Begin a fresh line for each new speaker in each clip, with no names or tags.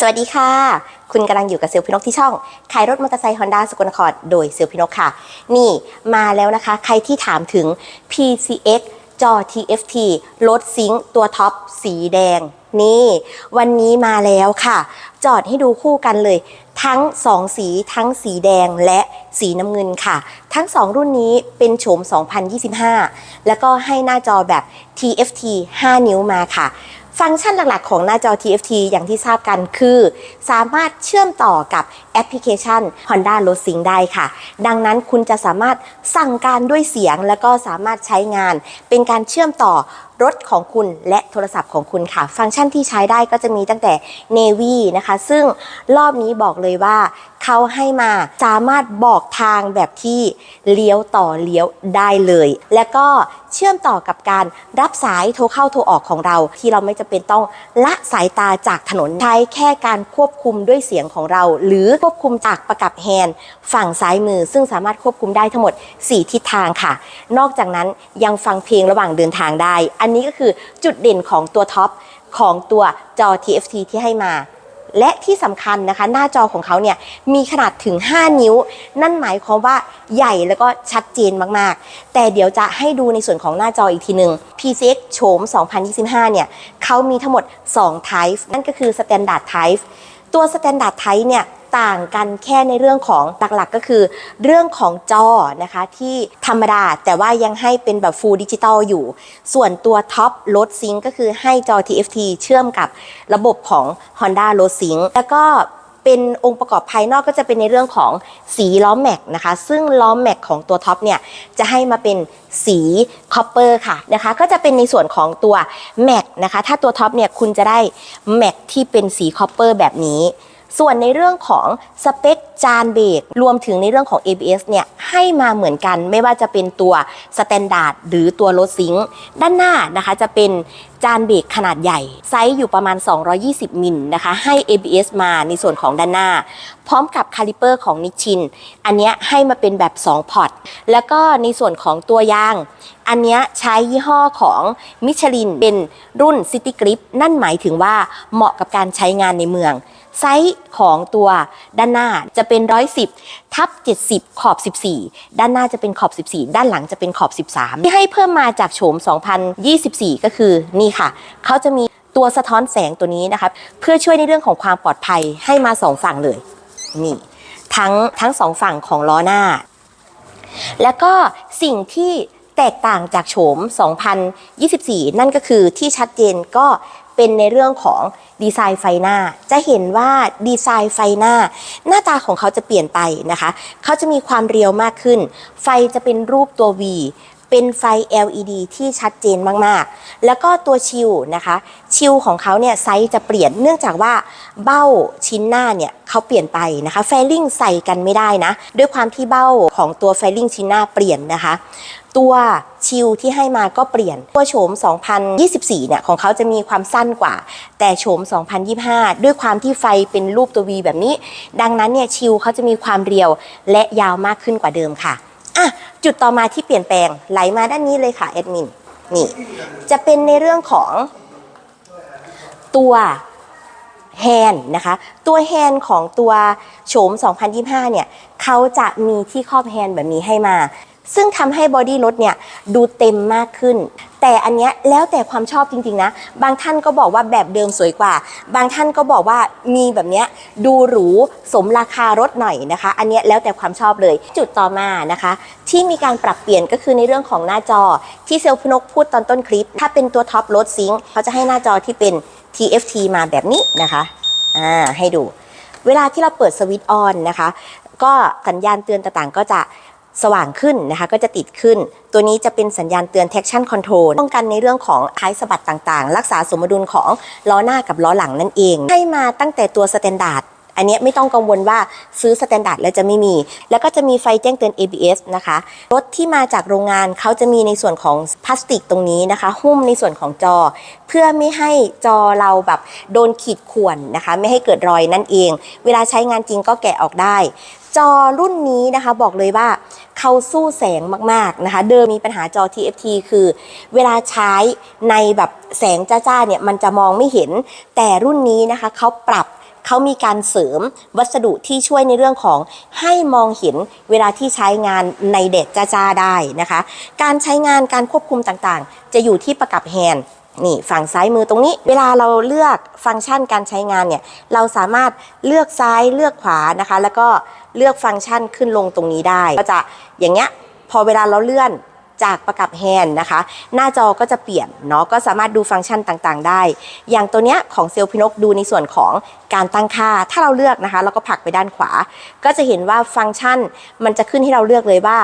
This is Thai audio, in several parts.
สวัสดีค่ะ คุณกำลังอยู่กับเซลพินกที่ช่อง ขายรถมอเตอร์ไซค์ฮอนด้าสกลนครโดยเซลลพินกค่ะ นี่มาแล้วนะคะ ใครที่ถามถึง PCX จอ TFT รถซิงค์ตัวท็อปสีแดง นี่ วันนี้มาแล้วค่ะ จอดให้ดูคู่กันเลย ทั้ง 2 สีทั้งสีแดงและสีน้ำเงินค่ะ ทั้ง 2 รุ่นนี้เป็นโฉม 2025 แล้วก็ให้หน้าจอแบบ TFT 5 นิ้วมาค่ะ ฟังก์ชันหลักๆ ของหน้าจอ TFT อย่างที่ทราบกันคือ สามารถเชื่อมต่อกับแอปพลิเคชัน Honda Road Sync ได้ค่ะ ดังนั้นคุณจะสามารถสั่งการด้วยเสียง แล้วก็สามารถใช้งาน เป็นการเชื่อมต่อรถของคุณและโทรศัพท์ของคุณค่ะ ฟังก์ชันที่ใช้ได้ก็จะมีตั้งแต่ Navy นะคะ ซึ่งรอบนี้บอกเลยว่า เขาให้มาสามารถบอกทางแบบที่เลี้ยวต่อเลี้ยวได้เลย และก็เชื่อมต่อกับการรับสายโทรเข้าโทรออกของเรา ที่เราไม่จำเป็นต้องละสายตาจากถนนใช้แค่การควบคุมด้วยเสียงของเรา หรือควบคุมจากประกับแฮนด์ฝั่งซ้ายมือ ซึ่งสามารถควบคุมได้ทั้งหมด 4 ทิศทางค่ะ นอกจากนั้นยังฟังเพลงระหว่างเดินทางได้ อันนี้ก็คือจุดเด่นของตัวท็อปของตัวจอ TFT ที่ให้มา และที่สำคัญนะคะ หน้าจอของเขาเนี่ยมีขนาดถึง 5 นิ้ว นั่นหมายความว่าใหญ่แล้วก็ชัดเจนมากๆ แต่เดี๋ยวจะให้ดูในส่วนของหน้าจออีกทีหนึ่ง PCX โฉม 2025 เนี่ยเขามีทั้งหมด 2 type นั่นก็คือ standard type ตัว standard type เนี่ย ต่างกันแค่ในเรื่องของหลักๆก็คือ เรื่องของจอนะคะที่ธรรมดาแต่ว่ายังให้เป็นแบบ full digital อยู่ ส่วนตัวท็อป Road Sync ก็คือให้จอ TFT เชื่อมกับระบบของ Honda Road Sync แล้วก็เป็นองค์ประกอบภายนอกก็จะเป็นในเรื่องของสีล้อแม็กนะคะ ซึ่งล้อแม็กของตัวท็อปเนี่ย จะให้มาเป็นสีคอปเปอร์ค่ะนะคะ ก็จะเป็นในส่วนของตัวแม็กนะคะ ถ้าตัวท็อปเนี่ยคุณจะได้แม็กที่เป็นสีคอปเปอร์แบบนี้ ส่วนในเรื่องของสเปคจานเบรกรวมถึงในเรื่องของ ABS เนี่ยให้มาเหมือนกันไม่ว่าจะเป็นตัวสแตนดาร์ดหรือตัวรถซิงค์ด้านหน้านะคะจะเป็นจานเบรกขนาดใหญ่ ไซส์อยู่ประมาณ 220 มิลนะคะ ให้ ABS มาในส่วนของด้านหน้า พร้อมกับคาลิเปอร์ของนิชิน อันนี้ให้มาเป็นแบบ 2 พอร์ต แล้วก็ในส่วนของตัวยาง อันนี้ใช้ยี่ห้อของมิชลินเป็นรุ่น City Grip นั่นหมายถึงว่าเหมาะกับการใช้งานในเมือง ไซส์ของตัวด้านหน้าจะเป็น 110 ทับ 70 ขอบ 14 ด้านหน้าจะเป็นขอบ 14 ด้านหลังจะเป็นขอบ 13 ที่ให้เพิ่มมาจากโฉม 2024 ก็คือนี่ค่ะ เขาจะมีตัวสะท้อนแสงตัวนี้นะคะเพื่อช่วยในเรื่องของความปลอดภัยให้มาสองฝั่งเลยนี่ทั้งทั้งสองฝั่งของล้อหน้า แล้วก็สิ่งที่แตกต่างจากโฉม 2024 นั่นก็คือที่ชัดเจนก็ เป็นในเรื่องของดีไซน์ไฟหน้า จะเห็นว่าดีไซน์ไฟหน้า หน้าตาของเขาจะเปลี่ยนไปนะคะ เขาจะมีความเรียวมากขึ้น ไฟจะเป็นรูปตัว V เป็นไฟ LED ที่ชัดเจนมากๆ แล้วก็ตัวชิลนะคะ ชิลของเขาเนี่ยไซส์จะเปลี่ยนเนื่องจากว่าเบ้าชิ้นหน้าเนี่ยเขาเปลี่ยนไปนะคะแฟลิงใส่กันไม่ได้นะ ด้วยความที่เบ้าของตัวแฟลิงชิ้นหน้าเปลี่ยนนะคะ ตัวชิลที่ให้มาก็เปลี่ยน ตัวโฉม 2024 เนี่ยของเขาจะมีความสั้นกว่า แต่โฉม 2025 ด้วยความที่ไฟเป็นรูปตัว V แบบนี้ ดังนั้นเนี่ยชิลเขาจะมีความเรียวและยาวมากขึ้นกว่าเดิมค่ะ อะจุดต่อมาที่เปลี่ยนแปลงไหลมาด้านนี้เลยค่ะแอดมินนี่จะเป็นในเรื่องของตัวแฮนนะคะ ตัวแฮนของตัวโฉม 2025 เนี่ยเขาจะมีที่ครอบแฮนแบบนี้ให้มา ซึ่งทำให้บอดี้รถเนี่ยดูเต็มมากขึ้น แต่อันเนี้ยแล้วแต่ความชอบจริงๆนะ บางท่านก็บอกว่าแบบเดิมสวยกว่า บางท่านก็บอกว่ามีแบบเนี้ยดูหรูสมราคารถหน่อยนะคะ อันเนี้ยแล้วแต่ความชอบเลย จุดต่อมานะคะ ที่มีการปรับเปลี่ยนก็คือในเรื่องของหน้าจอ ที่เซลล์พนกพูดตอนต้นคลิป ถ้าเป็นตัวท็อปรถซิงค์เขาจะให้หน้าจอที่เป็น TFT มาแบบนี้นะคะอ่าให้ดู เวลาที่เราเปิดสวิตช์ออนนะคะ ก็สัญญาณเตือนต่างๆก็จะ สว่างขึ้นนะคะก็จะติดขึ้น ตัวนี้จะเป็นสัญญาณเตือน traction control ป้องกันในเรื่องของท้ายสะบัดต่างๆ รักษาสมดุลของล้อหน้ากับล้อหลังนั่นเอง ให้มาตั้งแต่ตัวสแตนดาร์ดอันนี้ไม่ต้องกังวลว่าซื้อสแตนดาร์ดแล้วจะไม่มี แล้วก็จะมีไฟแจ้งเตือน ABS นะคะ รถที่มาจากโรงงานเขาจะมีในส่วนของพลาสติกตรงนี้นะคะ หุ้มในส่วนของจอ เพื่อไม่ให้จอเราแบบโดนขีดข่วนนะคะ ไม่ให้เกิดรอยนั่นเอง เวลาใช้งานจริงก็แกะออกได้ จอรุ่นนี้นะคะบอกเลยว่า เขาสู้แสงมากๆนะคะ เดิมมีปัญหาจอ TFT คือ เวลาใช้ในแบบแสงจ้าๆเนี่ยมันจะมองไม่เห็น แต่รุ่นนี้นะคะเขาปรับเขามีการเสริมวัสดุที่ช่วยในเรื่องของให้มองเห็นเวลาที่ใช้งานในแดดจ้าๆได้นะคะ การใช้งานการควบคุมต่างๆ จะอยู่ที่ประกับแฮนด์นี่ฝั่งซ้ายมือตรงนี้ เวลาเราเลือกฟังก์ชันการใช้งานเนี่ยเราสามารถเลือกซ้ายเลือกขวานะคะ แล้วก็ เลือกฟังก์ชันขึ้นลงตรงนี้ได้ ก็จะอย่างเงี้ยพอเวลาเราเลื่อนจากประกับแฮนด์นะคะ หน้าจอก็จะเปลี่ยนเนาะก็สามารถดูฟังก์ชันต่างๆ ได้ อย่างตัวเนี้ยของเซลล์พินกดูในส่วนของการตั้งค่า ถ้าเราเลือกนะคะ เราก็ผลักไปด้านขวา ก็จะเห็นว่าฟังก์ชันมันจะขึ้นให้เราเลือกเลยว่า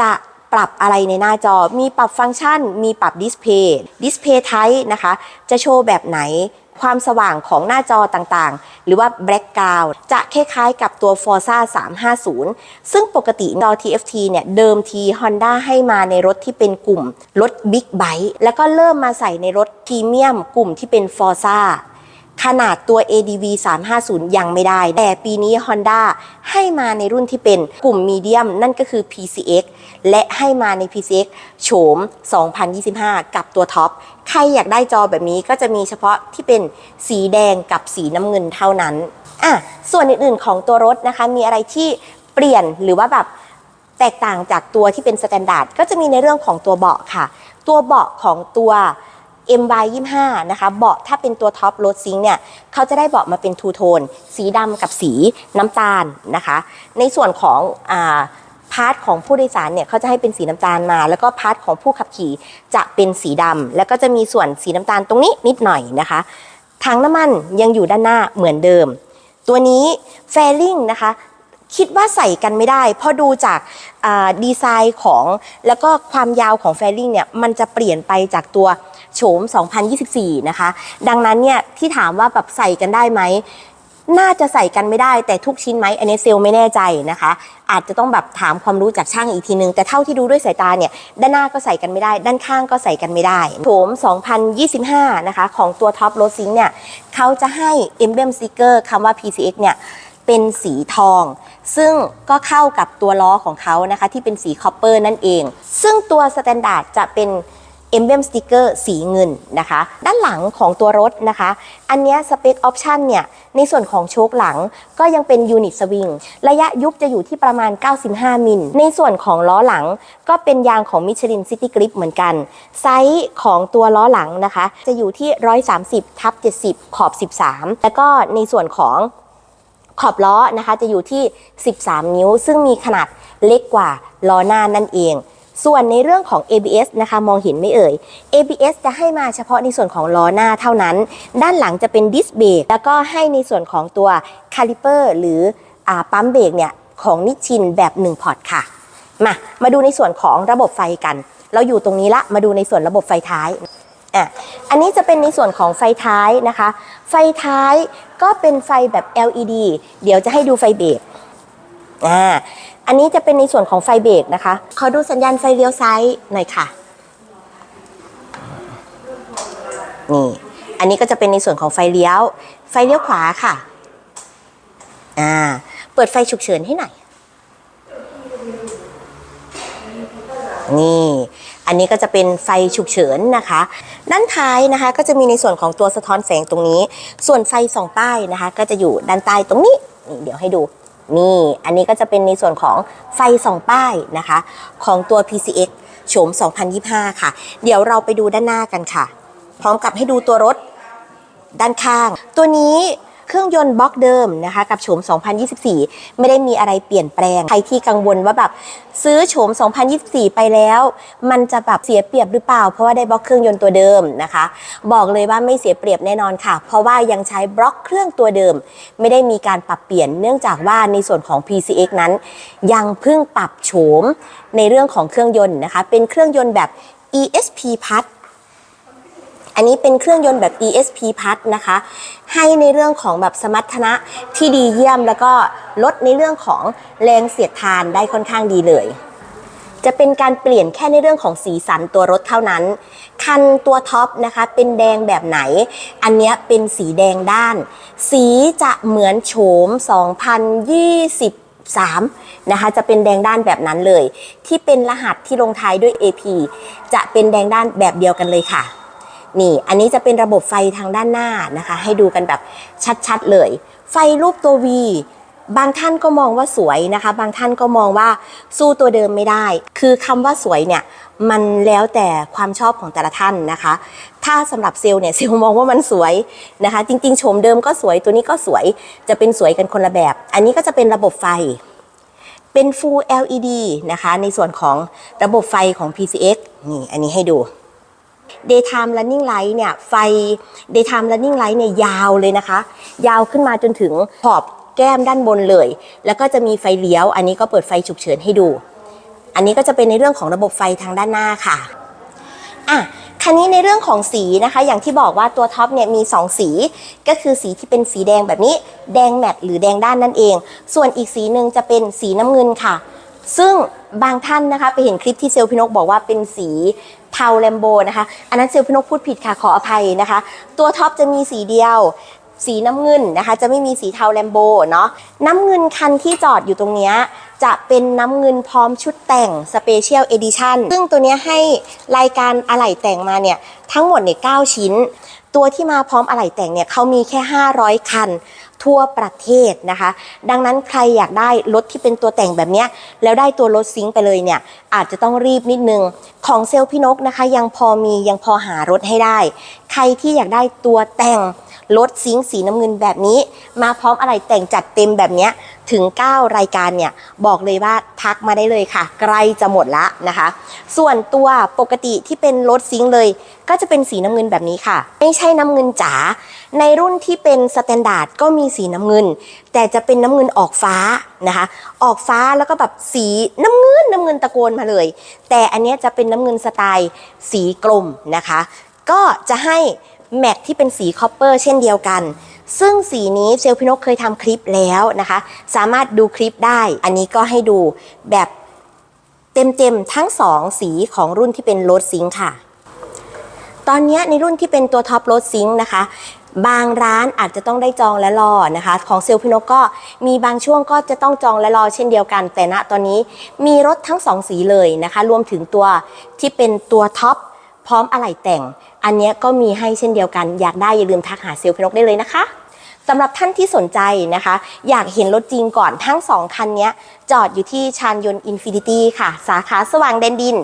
จะปรับอะไรในหน้าจอ มีปรับฟังก์ชัน มีปรับดิสเพย์ดิสเพย์ไทป์นะคะ จะโชว์แบบไหน ความสว่างของหน้าจอต่างๆ หรือว่า Background จะคล้ายๆกับตัว Forza 350 ซึ่งปกติจอ TFT เนี่ย เดิมที Honda ให้มาในรถที่เป็นกลุ่ม รถ Big Bike แล้วก็เริ่มมาใส่ในรถพรีเมียมกลุ่มที่เป็น Forza ขนาดตัว ADV 350 ยังไม่ได้ แต่ปีนี้ Honda ให้มาในรุ่นที่เป็นกลุ่มมีเดียมนั่นก็คือ PCX และให้มาใน PCX โฉม 2025 กับตัวท็อป ใครอยากได้จอแบบนี้ก็จะมีเฉพาะที่เป็นสีแดงกับสีน้ำเงินเท่านั้นอะส่วนอื่นๆของตัวรถนะคะ มีอะไรที่เปลี่ยนหรือว่าแบบแตกต่างจากตัวที่เป็นสแตนดาร์ดก็จะมีในเรื่องของตัวเบาะค่ะ ตัวเบาะของตัว m y 25 นะคะเบาะถ้าเป็นตัวท็อปโรดซิงเนี่ยเขาจะได้เบาะมาเป็นทูโทน สีดำกับสีน้ำตาลนะคะ ในส่วนของอ่าพาร์ทของผู้โดยสารเนี่ยเขาจะให้เป็นสีน้ำตาลมา แล้วก็พาร์ทของผู้ขับขี่จะเป็นสีดำแล้วก็จะมีส่วนสีน้ำตาลตรงนี้นิดหน่อยนะคะถังน้ำมันยังอยู่ด้านหน้าเหมือนเดิม ตัวนี้แฟลิงนะคะ คิดว่าใส่กันไม่ได้ เพราะดูจากดีไซน์ของแล้วก็ความยาวของแฟลิงเนี่ยมันจะเปลี่ยนไปจากตัว โฉม 2024 นะคะ ดังนั้นเนี่ยที่ถามว่าแบบใส่กันได้ไหมน่าจะใส่กันไม่ได้แต่ทุกชิ้นไหมอันนี้เซลไม่แน่ใจนะคะ อาจจะต้องแบบถามความรู้จากช่างอีกทีนึง แต่เท่าที่ดูด้วยสายตาเนี่ย ด้านหน้าก็ใส่กันไม่ได้ ด้านข้างก็ใส่กันไม่ได้โฉม2025 นะคะ ของตัวท็อปโรซิงเนี่ยเขาจะให้ emblem sticker คำว่า PCX เนี่ยเป็นสีทอง ซึ่งก็เข้ากับตัวล้อของเขานะคะ ที่เป็นสีคอปเปอร์นั่นเอง ซึ่งตัวสแตนดาร์ดจะเป็น emblem sticker สีเงินนะคะ ด้านหลังของตัวรถนะคะ อันนี้สเปคออปชันเนี่ย ในส่วนของโชคหลังก็ยังเป็นยูนิตสวิงระยะยุบจะอยู่ที่ประมาณ 95 มิล ในส่วนของล้อหลังก็เป็นยางของ Michelin City Grip เหมือนกัน ไซส์ของตัวล้อหลังนะคะ จะอยู่ที่ 130ทับ70 ขอบ 13 แล้วก็ในส่วนของขอบล้อนะคะจะอยู่ที่ 13 นิ้ว ซึ่งมีขนาดเล็กกว่าล้อหน้านั่นเอง ส่วนในเรื่องของ ABS นะคะมองเห็นไม่เอ่ย ABS จะให้มาเฉพาะในส่วนของล้อหน้าเท่านั้น ด้านหลังจะเป็นดิสเบรกแล้วก็ให้ในส่วนของตัวคาลิเปอร์หรืออปั๊มเบรกเนี่ยของนิชชินแบบ 1 พอร์ตค่ะ มา มาดูในส่วนของระบบไฟกัน เราอยู่ตรงนี้ละ มาดูในส่วนระบบไฟท้ายอะอันนี้จะเป็นในส่วนของไฟท้ายนะคะ ไฟท้ายก็เป็นไฟแบบ LED เดี๋ยวจะให้ดูไฟเบรกอ่า อันนี้จะเป็นในส่วนของไฟเบรกนะคะ ขอดูสัญญาณไฟเลี้ยวซ้ายหน่อยค่ะ นี่ อันนี้ก็จะเป็นในส่วนของไฟเลี้ยว ไฟเลี้ยวขวาค่ะ อ่า เปิดไฟฉุกเฉินให้หน่อย นี่ อันนี้ก็จะเป็นไฟฉุกเฉินนะคะ ด้านท้ายนะคะ ก็จะมีในส่วนของตัวสะท้อนแสงตรงนี้ ส่วนไฟส่องป้ายนะคะ ก็จะอยู่ด้านใต้ตรงนี้ นี่เดี๋ยวให้ดู นี่อันนี้ก็จะเป็นในส่วนของไฟสองป้ายนะคะ ของตัว PCX โฉม 2025 ค่ะ เดี๋ยวเราไปดูด้านหน้ากันค่ะ พร้อมกับให้ดูตัวรถด้านข้าง ตัวนี้ เครื่องยนต์บล็อกเดิมนะคะกับโฉม 2024 ไม่ได้มีอะไรเปลี่ยนแปลง ใครที่กังวลว่าแบบซื้อโฉม 2024 ไปแล้ว มันจะแบบเสียเปรียบหรือเปล่า เพราะว่าได้บล็อกเครื่องยนต์ตัวเดิมนะคะ บอกเลยว่าไม่เสียเปรียบแน่นอนค่ะ เพราะว่ายังใช้บล็อกเครื่องตัวเดิม ไม่ได้มีการปรับเปลี่ยนเนื่องจากว่าในส่วนของ PCX นั้น ยังเพิ่งปรับโฉมในเรื่องของเครื่องยนต์นะคะ เป็นเครื่องยนต์แบบ ESP Plus อันนี้เป็นเครื่องยนต์แบบ ESP Plus นะคะ ให้ในเรื่องของแบบสมรรถนะที่ดีเยี่ยมแล้วก็ลดในเรื่องของแรงเสียดทานได้ค่อนข้างดีเลยจะเป็นการเปลี่ยนแค่ในเรื่องของสีสันตัวรถเท่านั้น คันตัวท็อปนะคะเป็นแดงแบบไหน อันนี้เป็นสีแดงด้าน สีจะเหมือนโฉม 2023 นะคะ จะเป็นแดงด้านแบบนั้นเลย ที่เป็นรหัสที่ลงท้ายด้วย AP จะเป็นแดงด้านแบบเดียวกันเลยค่ะ นี่ อันนี้จะเป็นระบบไฟทางด้านหน้านะคะ ให้ดูกันแบบชัดๆเลย ไฟรูปตัว V บางท่านก็มองว่าสวยนะคะ บางท่านก็มองว่าสู้ตัวเดิมไม่ได้ คือคำว่าสวยเนี่ยมันแล้วแต่ความชอบของแต่ละท่านนะคะ ถ้าสำหรับเซลล์เนี่ยเซลล์มองว่ามันสวยนะคะ จริงๆโฉมเดิมก็สวยตัวนี้ก็สวยจะเป็นสวยกันคนละแบบ อันนี้ก็จะเป็นระบบไฟ เป็น Full LED นะคะ ในส่วนของระบบไฟของ PCX นี่อันนี้ให้ดู Daytime Running Light เนี่ยไฟ Daytime Running Light เนี่ยยาวเลยนะคะ ยาวขึ้นมาจนถึงขอบแก้มด้านบนเลย แล้วก็จะมีไฟเลี้ยว อันนี้ก็เปิดไฟฉุกเฉินให้ดู อันนี้ก็จะเป็นในเรื่องของระบบไฟทางด้านหน้าค่ะอะคันนี้ในเรื่องของสีนะคะ อย่างที่บอกว่าตัวท็อปเนี่ยมี 2 สี ก็คือสีที่เป็นสีแดงแบบนี้ แดงแมตต์หรือแดงด้านนั่นเอง ส่วนอีกสีหนึ่งจะเป็นสีน้ำเงินค่ะ ซึ่งบางท่านนะคะไปเห็นคลิปที่เซลพี่นกบอกว่าเป็นสีเทาแลมโบนะคะ อันนั้นเซลพี่นกพูดผิดค่ะขออภัยนะคะ ตัวท็อปจะมีสีเดียว สีน้ำเงินนะคะ จะไม่มีสีเทาแลมโบเนาะน้ำเงินคันที่จอดอยู่ตรงเนี้ยจะเป็นน้ำเงินพร้อมชุดแต่งสเปเชียลเอดิชันซึ่งตัวเนี้ยให้รายการอะไหล่แต่งมาเนี่ยทั้งหมดเนี่ย9ชิ้น ตัวที่มาพร้อมอะไหล่แต่งเนี่ยเขามีแค่ 500 คัน ทั่วประเทศนะคะ ดังนั้นใครอยากได้รถที่เป็นตัวแต่งแบบนี้แล้วได้ตัวรถซิงค์ไปเลยเนี่ยอาจจะต้องรีบนิดนึง ของเซลล์พี่นกนะคะ ยังพอมียังพอหารถให้ได้ ใครที่อยากได้ตัวแต่งรถซิงค์สีน้ำเงินแบบนี้ มาพร้อมอะไรแต่งจัดเต็มแบบนี้ ถึง 9 รายการเนี่ยบอกเลยว่าทักมาได้เลยค่ะ ใกล้จะหมดละนะคะ ส่วนตัวปกติที่เป็นรถซิงค์เลย ก็จะเป็นสีน้ำเงินแบบนี้ค่ะ ไม่ใช่น้ำเงินจ๋าในรุ่นที่เป็นสแตนดาร์ดก็มีสีน้ำเงิน แต่จะเป็นน้ำเงินออกฟ้านะคะ ออกฟ้าแล้วก็แบบสีน้ำเงินน้ำเงินตะโกนมาเลย แต่อันนี้จะเป็นน้ำเงินสไตล์สีกลมนะคะ ก็จะให้ แม็กที่เป็นสีคอปเปอร์เช่นเดียวกัน ซึ่งสีนี้เซลลพินกเคยทำคลิปแล้วนะคะ สามารถดูคลิปได้ อันนี้ก็ให้ดูแบบเต็มๆทั้งสองสีของรุ่นที่เป็นโรดซิงค์ค่ะ ตอนนี้ในรุ่นที่เป็นตัวท็อปโรดซิงค์นะคะ บางร้านอาจจะต้องได้จองและรอนะคะ ของเซลลพินกก็มีบางช่วงก็จะต้องจองและรอเช่นเดียวกัน แต่ณตอนนี้มีรถทั้งสองสีเลยนะคะ รวมถึงตัวที่เป็นตัวท็อปพร้อมอะไหล่แต่ง อันนี้ก็มีให้เช่นเดียวกัน อยากได้อย่าลืมทักหาเซลล์พนกได้เลยนะคะสำหรับท่านที่สนใจนะคะ อยากเห็นรถจริงก่อนทั้งสองคันนี้จอดอยู่ที่ชานยนต์อินฟินิตี้ค่ะ สาขาสว่างแดนดิน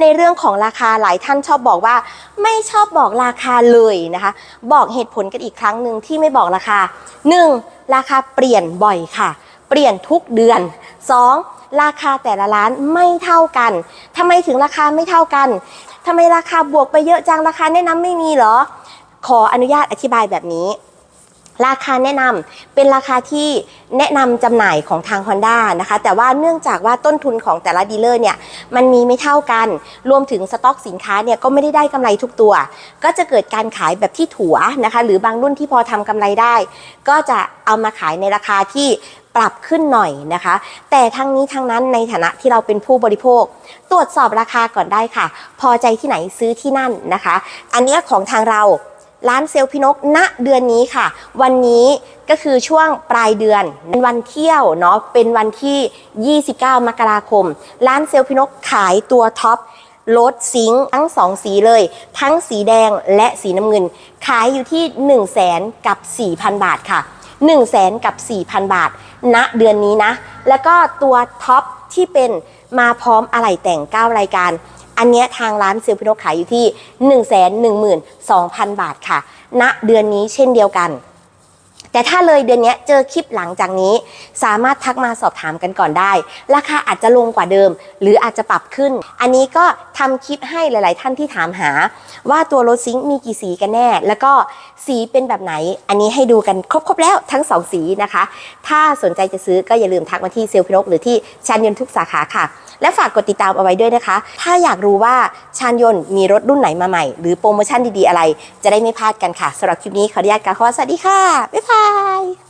ในเรื่องของราคาหลายท่านชอบบอกว่า ไม่ชอบบอกราคาเลยนะคะ บอกเหตุผลกันอีกครั้งหนึ่งที่ไม่บอกราคา 1. ราคาเปลี่ยนบ่อยค่ะ เปลี่ยนทุกเดือน 2. ราคาแต่ละร้านไม่เท่ากันทำไมถึงราคาไม่เท่ากันทำไมราคาบวกไปเยอะจังราคาแนะนำไม่มีเหรอ ขออนุญาตอธิบายแบบนี้ ราคาแนะนำเป็นราคาที่แนะนำจำหน่ายของทาง Honda นะคะ แต่ว่าเนื่องจากว่าต้นทุนของแต่ละดีลเลอร์เนี่ยมันมีไม่เท่ากัน รวมถึงสต็อกสินค้าเนี่ยก็ไม่ได้ได้กำไรทุกตัว ก็จะเกิดการขายแบบที่ถัวนะคะ หรือบางรุ่นที่พอทำกำไรได้ ก็จะเอามาขายในราคาที่ปรับขึ้นหน่อยนะคะ แต่ทั้งนี้ทั้งนั้นในฐานะที่เราเป็นผู้บริโภค ตรวจสอบราคาก่อนได้ค่ะ พอใจที่ไหนซื้อที่นั่นนะคะ อันนี้ของทางเรา ร้านเซลพี่นกณเดือนนี้ค่ะ วันนี้ก็คือช่วงปลายเดือนเป็นวันเที่ยวเนาะเป็นวันที่ 29 มกราคม ร้านเซลพี่นกขายตัวท็อปรถซิงค์ทั้ง 2 สีเลย ทั้งสีแดงและสีน้ำเงิน ขายอยู่ที่ 1 0 0 0 0แสนกับ 4,000 บาทค่ะ 1 0 0 0 0แสนกับ 4,000 บาทณเดือนนี้นะ แล้วก็ตัวท็อปที่เป็นมาพร้อมอะไหล่แต่ง 9 รายการ อันเนี้ยทางร้านเซลลพินกขายอยู่ที่ 1 1 2 0 0 0 บาทค่ะ ณเดือนนี้เช่นเดียวกัน แต่ถ้าเลยเดือนนี้เจอคลิปหลังจากนี้ สามารถทักมาสอบถามกันก่อนได้ ราคาอาจจะลงกว่าเดิม หรืออาจจะปรับขึ้น อันนี้ก็ทำคลิปให้หลาย ๆ ท่านที่ถามหา ว่าตัวรถซิงค์มีกี่สีกันแน่ แล้วก็สีเป็นแบบไหน อันนี้ให้ดูกันครบ ๆ แล้วทั้งสองสีนะคะ ถ้าสนใจจะซื้อก็อย่าลืมทักมาที่เซลลพินกหรือที่ชานยนทุกสาขาค่ะ และฝากกดติดตามเอาไว้ด้วยนะคะ ถ้าอยากรู้ว่าชานยนมีรถรุ่นไหนมาใหม่ หรือโปรโมชั่นดี ๆ อะไร จะได้ไม่พลาดกันค่ะสำหรับคลิปนี้ขออนุญาตกล่าวคำว่าสวัสดีค่ะบ๊ายบาย Bye!